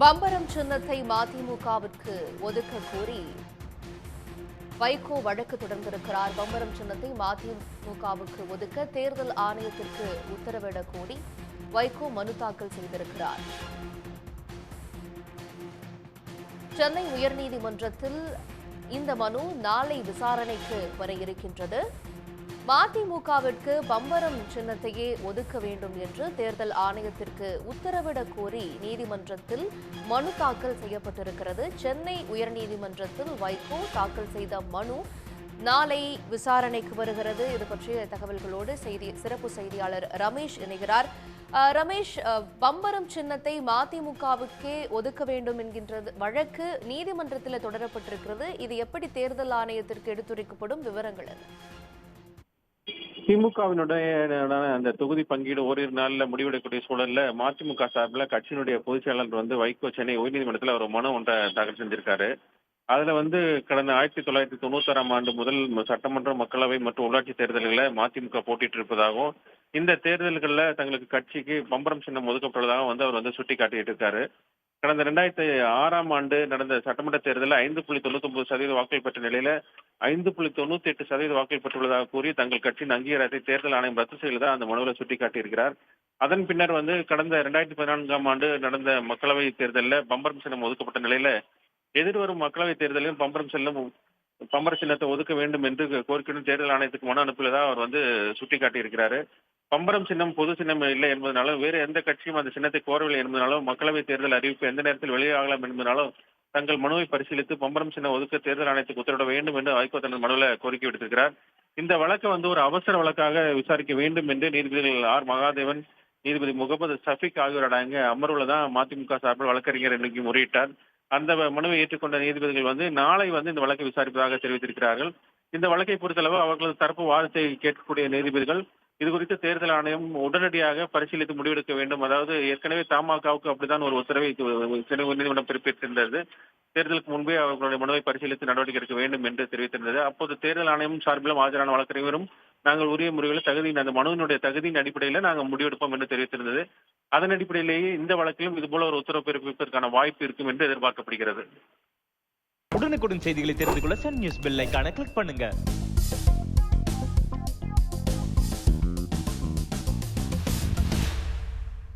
பம்பரம் சின்னத்தை மதிமுகவிற்கு ஒதுக்க கோரி வைகோ வழக்கு தொடர்ந்திருக்கிறார். பம்பரம் சின்னத்தை மதிமுகவுக்கு ஒதுக்க தேர்தல் ஆணையத்திற்கு உத்தரவிடக் கோரி வைகோ மனு தாக்கல் செய்திருக்கிறார். சென்னை உயர்நீதிமன்றத்தில் இந்த மனு நாளை விசாரணைக்கு வர இருக்கின்றது. மதிமுகவிற்கு பம்பரம் சின்னத்தையே ஒதுக்க வேண்டும் என்று தேர்தல் ஆணையத்திற்கு உத்தரவிடக் கோரி நீதிமன்றத்தில் மனு தாக்கல் செய்யப்பட்டிருக்கிறது. சென்னை உயர்நீதிமன்றத்தில் வைகோ தாக்கல் செய்த மனு நாளை விசாரணைக்கு வருகிறது. இது பற்றிய தகவல்களோடு செய்தி சிறப்பு செய்தியாளர் ரமேஷ் இணைகிறார். ரமேஷ் பம்பரம் சின்னத்தை மதிமுகவுக்கே ஒதுக்க வேண்டும் என்கின்றது வழக்கு நீதிமன்றத்தில் தொடரப்பட்டிருக்கிறது. இது எப்படி தேர்தல் ஆணையத்திற்கு எடுத்துரைக்கப்படும்? விவரங்கள் என்ன? திமுகவினுடைய அந்த தொகுதி பங்கீடு ஓரிரு நாள்ல முடிவெடுக்கக்கூடிய சூழல்ல மதிமுக சார்பில் கட்சியினுடைய பொதுச் செயலாளர் வந்து வைகோ சென்னை உயர்நீதிமன்றத்தில் ஒரு மனு ஒன்றை தாக்கல் செஞ்சிருக்காரு. அதுல வந்து கடந்த ஆயிரத்தி தொள்ளாயிரத்தி தொண்ணூத்தாறாம் ஆண்டு முதல் சட்டமன்ற மக்களவை மற்றும் உள்ளாட்சி தேர்தல்களில் மதிமுக போட்டிட்டு இருப்பதாகவும் இந்த தேர்தல்களில் தங்களுக்கு கட்சிக்கு பம்பரம் சின்னம் ஒதுக்கப்பட்டுள்ளதாக வந்து அவர் வந்து சுட்டி காட்டிட்டு இருக்காரு. கடந்த ரெண்டாயிரத்தி ஆறாம் ஆண்டு நடந்த சட்டமன்ற தேர்தலில் ஐந்து புள்ளி தொண்ணூத்தி ஒன்பது சதவீத வாக்குகள் பெற்ற நிலையில ஐந்து புள்ளி தொண்ணூத்தி எட்டு சதவீத வாக்குகள் பெற்றுள்ளதாக கூறி தங்கள் கட்சியின் அங்கீகாரத்தை தேர்தல் ஆணையம் ரத்து செய்ததா அந்த மனுவில் சுட்டிக்காட்டியிருக்கிறார். அதன் பின்னர் வந்து கடந்த இரண்டாயிரத்தி பதினான்காம் ஆண்டு நடந்த மக்களவை தேர்தலில் பம்பரம் சின்னம் ஒதுக்கப்பட்ட நிலையில எதிர்வரும் மக்களவை தேர்தலிலும் பம்பரம் சின்னம் பம்பர சின்னத்தை ஒதுக்க வேண்டும் என்று கோரிக்கையுடன் தேர்தல் ஆணையத்துக்கு மனு அனுப்பியதா அவர் வந்து சுட்டிக்காட்டியிருக்கிறாரு. பம்பரம் சின்னம் பொது சின்னம் இல்லை என்பதனாலும் வேறு எந்த கட்சியும் அந்த சின்னத்தை கோரவில்லை என்பதனாலும் மக்களவை தேர்தல் அறிவிப்பு எந்த நேரத்தில் வெளியாகலாம் என்பதனாலும் தங்கள் மனுவை பரிசீலித்து பம்பரம் சின்னம் ஒதுக்க தேர்தல் ஆணையத்துக்கு உத்தரவிட வேண்டும் என்று ஹைகோ தனது மனுவில் கோரிக்கை விடுத்திருக்கிறார். இந்த வழக்கை வந்து ஒரு அவசர வழக்காக விசாரிக்க வேண்டும் என்று நீதிபதிகள் ஆர். மகாதேவன் நீதிபதி முகமது சஃபிக் ஆகியோர் அடங்கிய அமர்வுல தான் மதிமுக சார்பில் வழக்கறிஞர் இன்னைக்கு முறையிட்டார். அந்த மனுவை ஏற்றுக்கொண்ட நீதிபதிகள் வந்து நாளை வந்து இந்த வழக்கை விசாரிப்பதாக தெரிவித்திருக்கிறார்கள். இந்த வழக்கை பொறுத்தளவு அவர்களது தரப்பு வாதத்தை கேட்கக்கூடிய நீதிபதிகள் இது குறித்து தேர்தல் ஆணையம் உடனடியாக பரிசீலித்து முடிவெடுக்க வேண்டும். அதாவது ஏற்கனவே தமாகவுக்கு அப்படித்தான் ஒரு உத்தரவை சென்னை உயர்நீதிமன்றம் பிறப்பித்திருந்தது. தேர்தலுக்கு முன்பே அவர்களுடைய மனுவை பரிசீலித்து நடவடிக்கை எடுக்க வேண்டும் என்று தெரிவித்திருந்தது. அப்போது தேர்தல் ஆணையம் சார்பிலும் ஆஜரான வழக்கறிஞரும் நாங்கள் உரிய முறையில் தகுதியின் அந்த மனுவினுடைய தகுதியின் அடிப்படையில் நாங்கள் முடிவெடுப்போம் என்று தெரிவித்திருந்தது. அதன் அடிப்படையிலேயே இந்த வழக்கிலும் இதுபோல ஒரு உத்தரவு பிறப்பிப்பதற்கான வாய்ப்பு இருக்கும் என்று எதிர்பார்க்கப்படுகிறது. உடனுக்குடன் செய்திகளை தெரிந்து கொள்ள சன் நியூஸ் பெல் கிளிக் பண்ணுங்க.